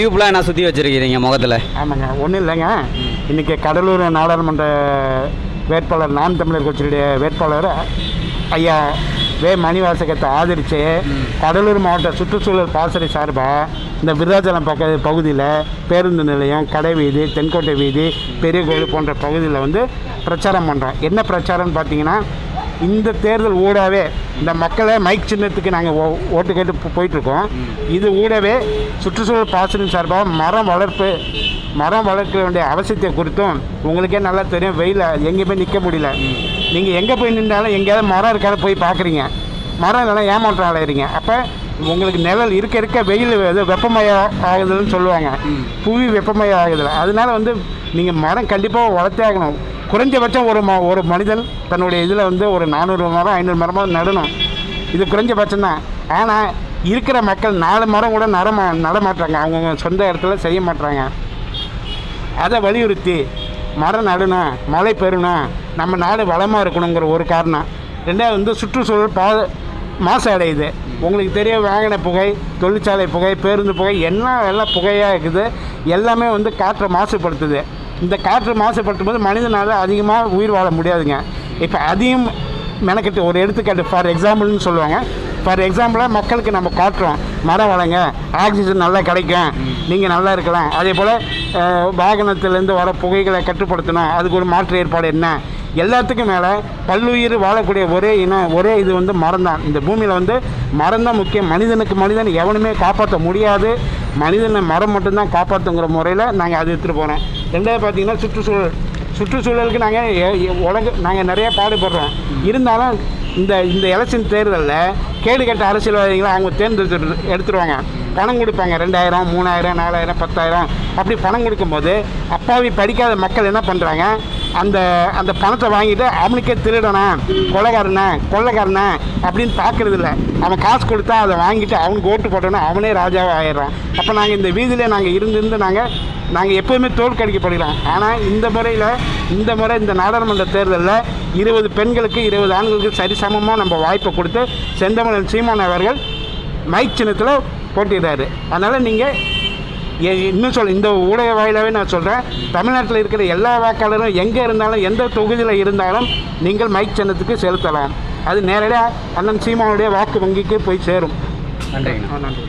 டியூப்லாம் என்ன சுற்றி வச்சுருக்கிறீங்க முகத்தில்? ஆமாங்க ஒன்றும் இல்லைங்க. இன்றைக்கி கடலூர் நாடாளுமன்ற வேட்பாளர் நாம் தமிழர் கட்சியுடைய வேட்பாளர் ஐயா வே மணிவாசகத்தை ஆதரித்து கடலூர் மாவட்ட சுற்றுச்சூழல் பாசறை சார்பாக இந்த விருதாச்சலம் பக்க பகுதியில் பேருந்து நிலையம் கடை வீதி தென்கோட்டை வீதி பெரிய கோயில் போன்ற பகுதியில் வந்து பிரச்சாரம் பண்ணுறோம் என்ன பிரச்சாரம்னு பார்த்தீங்கன்னா இந்த தேர்தல் ஊடாவே இந்த மக்களை மைக் சின்னத்துக்கு நாங்கள் ஓ ஓட்டு கேட்டு போயிட்டுருக்கோம். இது ஊடவே சுற்றுச்சூழல் பாசனம் சார்பாக மரம் வளர்ப்பு மரம் வளர்க்க வேண்டிய அவசியத்தை குறித்தும் உங்களுக்கே நல்லா தெரியும். வெயில் எங்கேயுமே நிற்க முடியல. நீங்கள் எங்கே போய் நின்றாலும் எங்கேயாவது மரம் இருக்காத போய் பார்க்குறீங்க. மரம் இல்லைனா ஏமாற்றம் அடையிறீங்க அப்போ உங்களுக்கு நிழல் இருக்க இருக்க வெயில் வெப்பமயம் ஆகுதுன்னு சொல்லுவாங்க. புவி வெப்பமயம் ஆகுதுல. அதனால வந்து நீங்கள் மரம் கண்டிப்பாக வளர்த்தே ஆகணும். குறைஞ்சபட்சம் ஒரு ம ஒரு மனிதன் தன்னுடைய இதில் வந்து ஒரு நானூறு மரம் ஐநூறு மரமாக நடணும். இது குறைஞ்சபட்சம் தான் ஆனால் இருக்கிற மக்கள் நாலு மரம் கூட நடமா நடமாட்டாங்க அவங்கவுங்க சொந்த இடத்துல செய்ய மாட்டாங்க அதை வலியுறுத்தி மரம் நடணும் மழை பெறணும் நம்ம நாடு வளமாக இருக்கணுங்கிற ஒரு காரணம். ரெண்டாவது வந்து சுற்றுச்சூழல் பா மாசு அடையுது உங்களுக்கு தெரியும் வாகன புகை தொழிற்சாலை புகை பேருந்து புகை என்ன எல்லாம் புகையாக இருக்குது எல்லாமே வந்து காற்றை மாசுபடுத்துது. இந்த காற்று மாசுபடுத்தும் போது மனிதனால் அதிகமாக உயிர் வாழ முடியாதுங்க. இப்போ அதையும் மெனக்கட்டு ஒரு எடுத்துக்காட்டு ஃபார் எக்ஸாம்பிள்னு சொல்லுவாங்க. ஃபார் எக்ஸாம்பிளாக மக்களுக்கு நம்ம காட்டுறோம். மரம் வளங்க ஆக்சிஜன் நல்லா கிடைக்கும் நீங்கள் நல்லா இருக்கலாம். அதே போல் வாகனத்திலேருந்து வர புகைகளை கட்டுப்படுத்தணும். அதுக்கு ஒரு மாற்று ஏற்பாடு என்ன? எல்லாத்துக்கும் மேலே பல்லுயிர் வாழக்கூடிய ஒரே இனம் ஒரே இது வந்து மரம் தான் இந்த பூமியில் வந்து மரம் தான் முக்கியம். மனிதனுக்கு மனிதன் எவனுமே காப்பாற்ற முடியாது. மனிதனை மரம் மட்டும்தான் காப்பாற்றுங்கிற முறையில் நாங்கள் அது எடுத்துகிட்டு போகிறோம் ரெண்டாவது பார்த்தீங்கன்னா சுற்றுச்சூழல். சுற்றுச்சூழலுக்கு நாங்கள் உலக நாங்கள் நிறைய பாடுபடுறோம். இருந்தாலும் இந்த இந்த எலெக்ஷன் தேர்தலில் கேடு கட்ட அரசியல்வாதிகளை அவங்க தேர்ந்தெடுத்து எடுத்துருவாங்க. பணம் கொடுப்பாங்க. ரெண்டாயிரம் மூணாயிரம் நாலாயிரம் பத்தாயிரம். அப்படி பணம் கொடுக்கும்போது அப்பாவி படிக்காத மக்கள் என்ன பண்ணுறாங்க அந்த அந்த பணத்தை வாங்கிட்டு அவனுக்கே திருடனா கொலைகாரனா கொள்ளைக்காரனா அப்படின்னு பார்க்கறது இல்லை அவன் காசு கொடுத்தா அதை வாங்கிட்டு அவனுக்கு ஓட்டு போட்டோன்னா அவனே ராஜாவாக ஆயிடுறான். அப்போ நாங்கள் இந்த வீதியில் நாங்கள் இருந்திருந்து நாங்கள் நாங்கள் எப்போவுமே தோற்கடிக்கப்படுகிறோம் ஆனால் இந்த முறையில் இந்த முறை இந்த நாடாளுமன்ற தேர்தலில் இருபது பெண்களுக்கு இருபது ஆண்களுக்கு சரிசமமாக நம்ம வாய்ப்பை கொடுத்து செந்தமிழன் சீமான் அவர்கள் மைக் சின்னத்தில் போட்டிடுறாரு அதனால் நீங்கள் இன்னும் சொல்ல இந்த ஊடக வாயிலாகவே நான் சொல்கிறேன் தமிழ்நாட்டில் இருக்கிற எல்லா வாக்காளரும் எங்கே இருந்தாலும் எந்த தொகுதியில் இருந்தாலும் நீங்கள் மைக் சின்னத்துக்கு செலுத்தலாம். அது நேரடியாக அண்ணன் சீமானுடைய வாக்கு வங்கிக்கு போய் சேரும். ஆ, நன்றி.